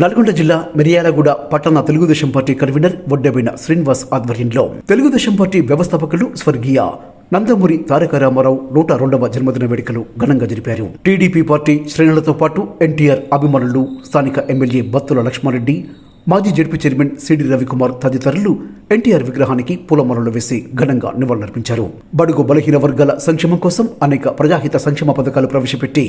నల్గొండ జిల్లా మిర్యాలగూడ పట్టణ Telugu Desam party convener Vaddebina Srinivas ఆధ్వర్యంలో తెలుగుదేశం పార్టీ వ్యవస్థాపకులు స్వర్గీయ నందమూరి తారక రామారావు నూట రెండవ జన్మదిన వేడుకలు ఘనంగా జరిపారు. టీడీపీ పార్టీ శ్రేణులతో పాటు ఎన్టీఆర్ అభిమానులు స్థానిక ఎమ్మెల్యే బత్తుల లక్ష్మారెడ్డి మాజీ జడ్పీ చైర్మన్ సిడి రవికుమార్ తదితరులు ఎన్టీఆర్ విగ్రహానికి పూలమాలలు వేసి ఘనంగా నివాళులర్పించారు. బడుగు బలహీన వర్గాల సంక్షేమం కోసం అనేక ప్రజాహిత సంక్షేమ పథకాలు ప్రవేశపెట్టి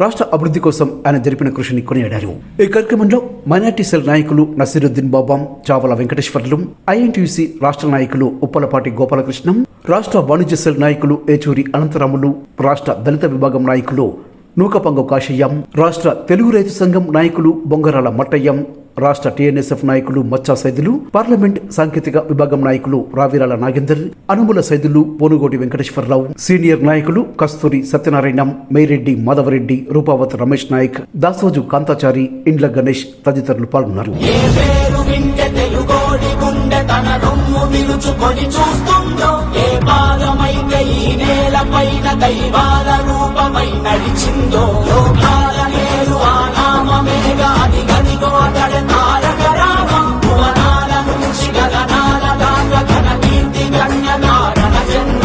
రాష్ట్ర అభివృద్ధి కోసం ఆయన జరిపిన కృషిని కొనియాడారు. ఈ కార్యక్రమంలో మైనార్టీ సెల్ నాయకులు నసీరుద్దీన్ బాబాం చావల వెంకటేశ్వర్లు ఐఎన్టీయూసీ రాష్ట్ర నాయకులు ఉప్పలపాటి గోపాలకృష్ణం రాష్ట్ర వాణిజ్య సెల్ నాయకులు ఏచూరి అనంతరాములు రాష్ట్ర దళిత విభాగం నాయకులు నూకపంగ కాశయ్యం రాష్ట్ర తెలుగు రైతు సంఘం నాయకులు బొంగరాల మట్టయ్యం. రాష్ట్ర టీఎన్ఎస్ఎఫ్ నాయకులు మచ్చా సైదులు. పార్లమెంట్ సాంకేతిక విభాగం నాయకులు రావిరాల నాగేందర్. అనుముల సైదులు పోనుగోటి వెంకటేశ్వరరావు. సీనియర్ నాయకులు కస్తూరి సత్యనారాయణం మేరెడ్డి మాధవరెడ్డి రూపావతి రమేష్ నాయక్ దాసోజు కాంతాచారి ఇండ్ల గణేష్ తదితరులు పాల్గొన్నారు. గుండె తన రొమ్ము విరుచుకొని చూస్తుందో ఏ పాదమైతే ఈ నేల పైన దైవాల రూపమై నడిచిందో. లోకాల నేరు ఆ నామమేగా అది గదిగో అతడే తారక రామం. భువనాల నుంచి గగనాల దాకా ఘన కీర్తి గణ్య కారణ జన్మ.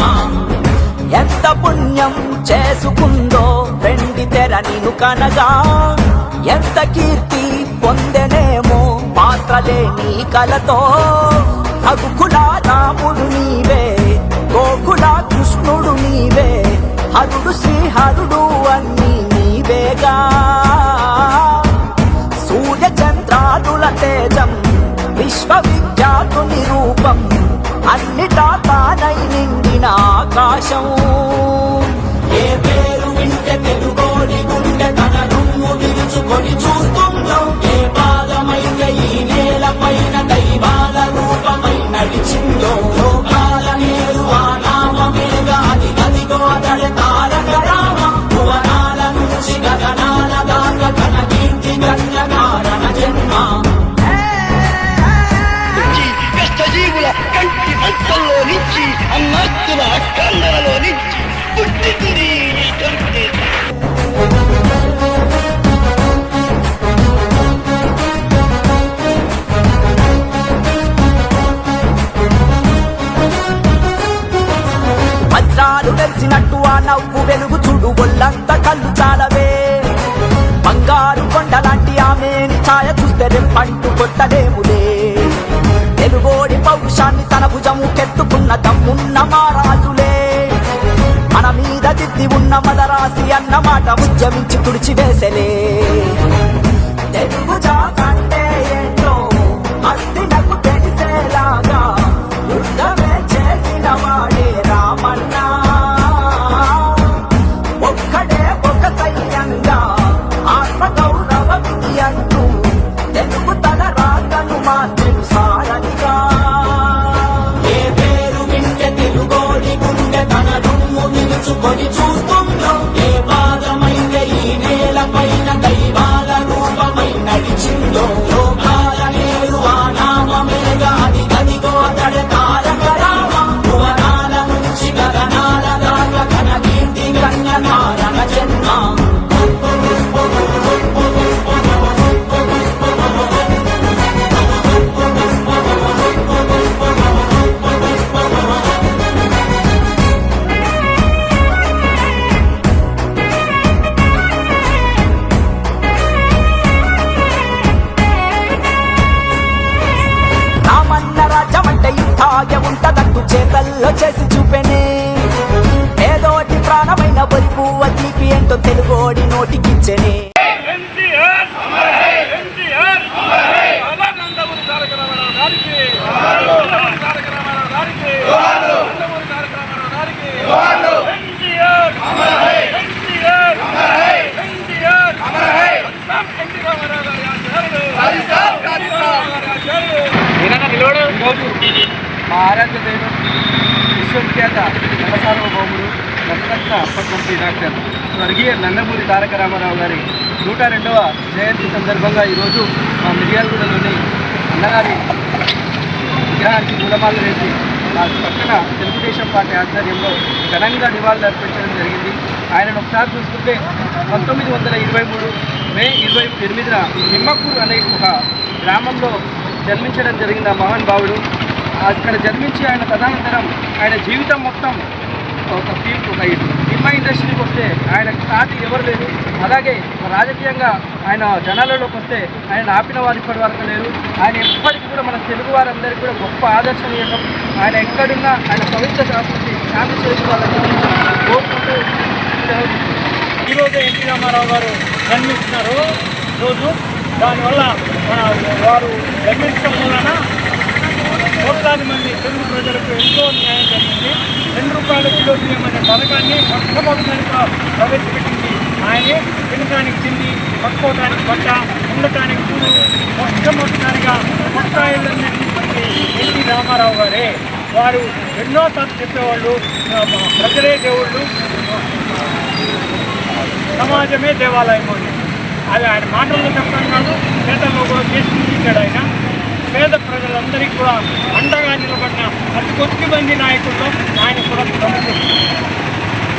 ఎంత పుణ్యం చేసుకుందో వెండి తెర నిను కనగా. ఎంత కీర్తి పొందెనేమో పాత్రలే నీ కలతో రఘుకుల రాముడు నీవే గోకుల కృష్ణుడు నీవే హరుడు శ్రీహరుడు అన్ని నీవేగా. సూర్య చంద్రాదుల తేజం విశ్వవిఖ్యాతుని రూపం అన్నిటా తానై నిండిన ఆకాశం. బాల రూపమై నడిచిందో లోకాల నేరు ఆ నామమేగా అది అదిగో అతడి తారక రామ. భువనాల నుంచి గగనాల దాక ఘన కీర్తి గణ్య కారణ జన్మ. నుంచి కష్టజీవుల కంటి పంటల్లో నుంచి అన్నాత్తుల అక్కందరలో నుంచి పుట్టింది నవ్వు వెలుగు చూడు ఒళ్ళంత కళ్ళు చాలవే. బంగారు కొండలాంటి ఆమెని ఛాయ చూస్తే రెప్పంటూ కొట్టలేములే. తెలుగోడి పౌరుషాన్ని తన భుజము కెత్తుకున్న దమ్మున్న మారాజులే మన మీద దిద్ది ఉన్న మదరాసి అన్న మాట ఉద్యమించి తుడిచివేసలే. తెలుగు జాతాన్ని ఆచార్యులు మా ఆరాధ్య దైవం విశ్వవిఖ్యాత నవసార్వభౌముడు రత్నరత్న అప్పటి డాక్టర్ స్వర్గీయ నందమూరి తారక రామారావు గారి నూట రెండవ జయంతి సందర్భంగా ఈరోజు మా మిర్యాలగూడలోని అన్నగారి విగ్రహానికి మూలమాలు వేసి మా పక్కన తెలుగుదేశం పార్టీ ఆధ్వర్యంలో ఘనంగా నివాళులు అర్పించడం జరిగింది. ఆయనను ఒకసారి చూసుకుంటే పంతొమ్మిది వందల ఇరవై మూడు మే ఇరవై ఎనిమిదిన నిమ్మకూరు అనే ఒక గ్రామంలో జన్మించడం జరిగింది ఆ మహాన్ భావుడు అక్కడ జన్మించి ఆయన తదనంతరం ఆయన జీవితం మొత్తం ఒక ఫీల్డ్ ఒక సినిమా ఇండస్ట్రీకి వస్తే ఆయన సాటి ఎవరు లేరు. అలాగే రాజకీయంగా ఆయన జనాలలోకి వస్తే ఆయన ఆపిన వారు ఇప్పటి వరకు లేరు. ఆయన ఎప్పటికీ కూడా మన తెలుగు వారందరికీ కూడా గొప్ప ఆదర్శనీయకం ఆయన ఎక్కడున్నా ఆయన పవిత్ర శాస్త్రి శాంతి చేసుకోవాలని కోరుకుంటూ ఈరోజు ఎన్టీ రామారావు గారు జన్మిస్తున్నారు రోజు దానివల్ల మన వారు గమనించడం వలన కోట్లాది మంది తెలుగు ప్రజలకు ఎంతో న్యాయం జరిగింది. రెండు రూపాయల కిలో బియ్యం అనే పథకాన్ని మొట్టమొదటిగా ప్రవేశపెట్టింది ఆయనే. తినడానికి తిండి పట్టుకోవడానికి బట్ట ఉండటానికి కూడు మొట్టమొదటిసారిగా కొత్త ఎన్టీ రామారావు గారే. వారు ఎన్నోసార్లు చెప్పేవాళ్ళు ప్రజలే దేవుళ్ళు సమాజమే దేవాలయం అని. అది ఆయన మాటల్లో చెప్పడం కాదు చేతల్లో కూడా చేసి చూపించాడు ఆయన. పేద ప్రజలందరికీ కూడా అండగా నిలబడిన అతి కొద్ది మంది నాయకుల్లో ఆయన కూడా ప్రముఖుడు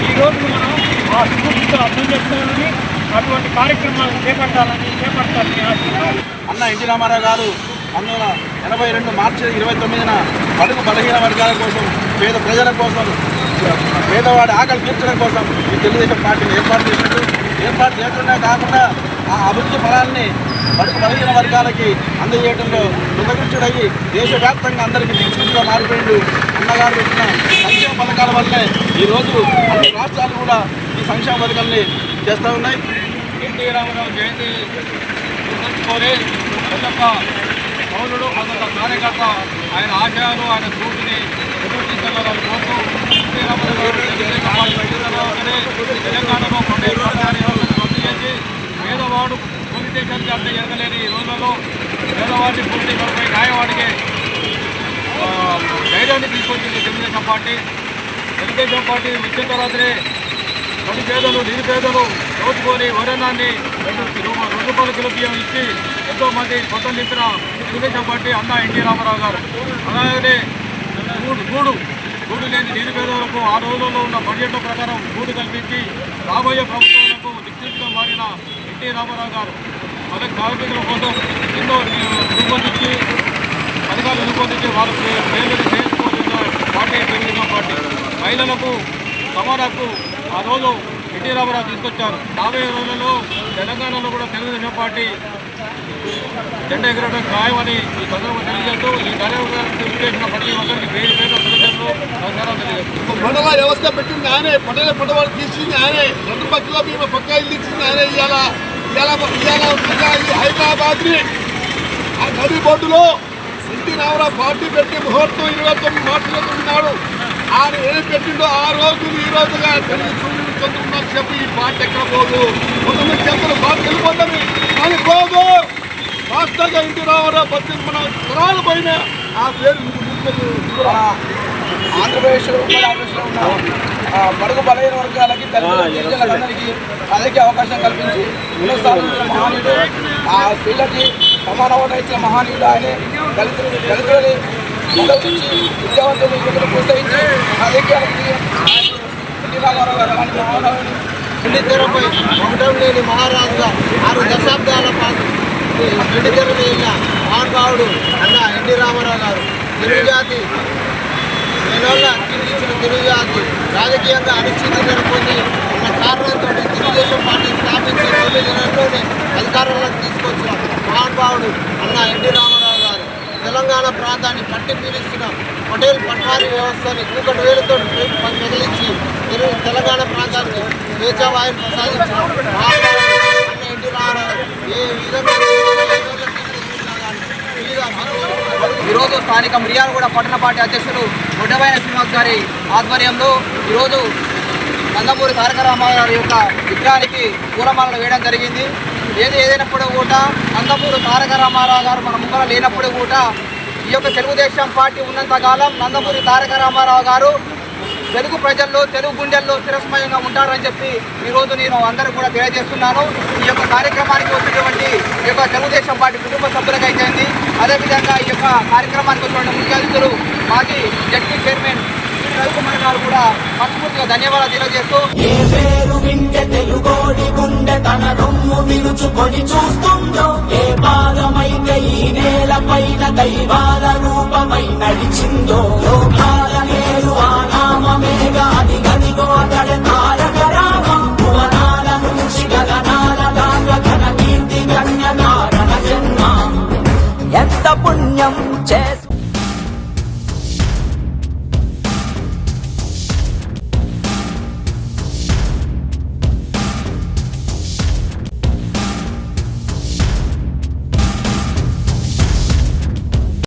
ఈ మనం ఆ స్ఫూర్తితో అర్థం చేసుకోవాలని అటువంటి కార్యక్రమాలు చేపట్టాలని చేపట్టాలని ఆశిస్తున్నాం. అన్న ఎన్టీ రామారావు గారు పంతొమ్మిది వందల ఎనభై రెండు మార్చి ఇరవై తొమ్మిదిన బడుగు బలహీన వర్గాల కోసం పేద ప్రజల కోసం పేదవాడి ఆకలి తీర్చడం కోసం ఈ తెలుగుదేశం పార్టీని ఏర్పాటు చేసినట్టు ఏర్పాటు చేయడమే కాకుండా ఆ అభివృద్ధి ఫలాన్ని బడుగు బలహీన వర్గాలకి అందజేయడంలో కృతకృష్ణుడయ్యి దేశవ్యాప్తంగా అందరికీ దిక్సూచిగా మారిపోయిండు అన్నగారు పెట్టిన సంక్షేమ పథకాల వల్లే ఈరోజు అన్ని రాష్ట్రాలు కూడా ఈ సంక్షేమ పథకాల్ని చేస్తూ ఉన్నాయి. ఎన్టీ రామారావు జయంతి గుర్తుంచుకొని ప్రతి ఒక్క పౌరుడు ప్రతి ఒక్క కార్యకర్త ఆయన ఆశయాలు ఆయన స్ఫూర్తిని ఎదుర్కొంటారని కోరుతూ ఎన్టీ రామారావు గారు తెలుగుదేశం పార్టీ పెట్టిన తర్వాతనే తెలంగాణలో పన్నెండు రాజధాని వ్యవస్థను రద్దు చేసి పేదవాడు కూలి దేశానికి అంత ఎరగలేని ఈ రోజులలో పేదవాడిని పూర్తి కొరపై న్యాయవాడికి ఆ, ధైర్యాన్ని తీసుకొచ్చింది తెలుగుదేశం పార్టీ తెలుగుదేశం పార్టీ వచ్చిన తర్వాతనే రెండు పేదలు నిరుపేదలు దోచుకొని వరణాన్ని రెండు రూ- రెండు రూపాయల కిలో బియ్యం ఇచ్చి ఎంతో మంది కొత్త నింపిన తెలుగుదేశం పార్టీ అన్నా ఎన్టీ రామారావు గారు. అలాగే గూడు గూడు గూడు లేని నిరుపేదలకు ఆ రోజుల్లో ఉన్న బడ్జెట్ల ప్రకారం గూడు కల్పించి రాబోయే ప్రభుత్వాలకు దిక్సూచిగా మారిన ఎన్టీ రామారావు గారు. అలాగే కార్మికుల కోసం ఎన్నో రూపొందించి పథకాలు రూపొందించి వాళ్ళకి పేర్లు చేసుకోవాల్సిన పార్టీ పార్టీ. మహిళలకు సమాన హక్కు ఆ రోజు ఎన్టీ రామారావు తీసుకొచ్చారు. రాబోయే రోజుల్లో తెలంగాణలో కూడా తెలుగుదేశం పార్టీ జెండా ఎగరడం ఖాయమని ఈ సందర్భంగా తెలియజేస్తూ ఈ కార్యక్రమానికి చేసిన ప్రతి ఒక్కరికి వేరు పేరు కృతజ్ఞతలు నమస్కారం తెలియజేస్తాను మండల వ్యవస్థ పెట్టింది ఆయనే. పండుగ పండుగ తీసింది ఆయనే. రెండు పక్కల మేము పక్క ఇల్లు ఇచ్చింది ఆయనే. ఇవాళ ఇవాళ ఇవాళ హైదరాబాద్ని ఆ నది బోర్డులో ఎన్టీ రామారావు పార్టీ పెట్టి ముహూర్తం ఇరవై తొమ్మిది మార్చిలో ఉన్నాడు ఆయన ఏం పెట్టిండో ఆ రోజు ఈ రోజుగా తెలుగు సూర్యుడు చంద్రున్నారు చెప్పి ఈ పార్టీ ఎక్కడ పోదు? కొంతమంది చెప్తారు పార్టీ వెళ్ళిపోతుంది కానీ పోదు. వాస్తవంగా ఎన్టీ రామారావు పద్దెనిమిది మన తరాల పైన ఆ పేరు. ఆంధ్రప్రదేశ్ ఉమ్మడి ఆంధ్రప్రదేశ్లో ఉన్న ఆ, బడుగు బలహీన వర్గాలకి గిరిజనులందరికీ రాజకీయ అవకాశం కల్పించి మహానీయుడు ఆ స్త్రీలకి సమాన ఓటు ఇచ్చిన మహానీయుడు ఆయనే. దళితులు దళితులని మొదలుచి విద్యావంతులు యువకులు ప్రోత్సహించి రాజకీయాలకి ఎన్టీ రామారావు గారు అలాంటి మహానుభావుని వెండితెరపై ఒకటం లేని మహారాజుగా ఆరు దశాబ్దాల పాటు వెండితెర మీద మహానుభావుడు అన్న ఎన్టీ రామారావు గారు తెలుగు జాతి నేనోళ్ళ కిందించిన తెలుగు జాతి రాజకీయంగా అనిశ్చితి నెలకొంది ఉన్న కారణంతో తెలుగుదేశం పార్టీ స్థాపించి తొమ్మిది నెలల్లోనే అధికారంలోకి తీసుకొచ్చిన మహానుభావుడు అన్న ఎన్టీ రామారావు తెలంగాణ ప్రాంతాన్ని పట్టి పీడిస్తున్న పటేల్ పట్వారీ వ్యవస్థని కూకటి వేలతో మిగిలించి తెలంగాణ ప్రాంతానికి స్వేచ్ఛా వాయువు ప్రసాదించిన అన్న ఎన్టీ రామారావు ఏ విధంగా ఈరోజు స్థానిక మిర్యాలగూడ పట్టణ పార్టీ అధ్యక్షుడు గుడ్డబైన శ్రీనివాస్ గారి ఆధ్వర్యంలో ఈరోజు నందమూరి తారక రామారావు యొక్క విగ్రహానికి పూలమాలను వేయడం జరిగింది. ఏది ఏదైనప్పుడు కూడా నందమూరి తారక రామారావు గారు మన ముంగర లేనప్పుడు కూడా ఈ యొక్క తెలుగుదేశం పార్టీ ఉన్నంత కాలం నందమూరి తారక రామారావు గారు తెలుగు ప్రజల్లో తెలుగు గుండెల్లో చిరస్మయంగా ఉంటారని చెప్పి ఈరోజు నేను అందరూ కూడా తెలియజేస్తున్నాను. ఈ యొక్క కార్యక్రమానికి వచ్చినటువంటి ఈ యొక్క తెలుగుదేశం పార్టీ కుటుంబ సభ్యులకు అయితేంది అదేవిధంగా ఈ యొక్క కార్యక్రమానికి వచ్చినటువంటి ముఖ్య అతిథులు మాజీ జడ్పీ చైర్మన్ రవికుమార్ గారు కూడా మనస్ఫూర్తిగా ధన్యవాదాలు తెలియజేస్తూ ఏ పేరు వింటే తెలుగోడి గుండె తన రొమ్ము విరుచుకొని చూస్తుందో ఏ పాదమైతే ఈ నేల పైన దైవాల రూపమై నడిచిందో లోకాల నేరు ఆ నామమేగా అది గదిగో అతడ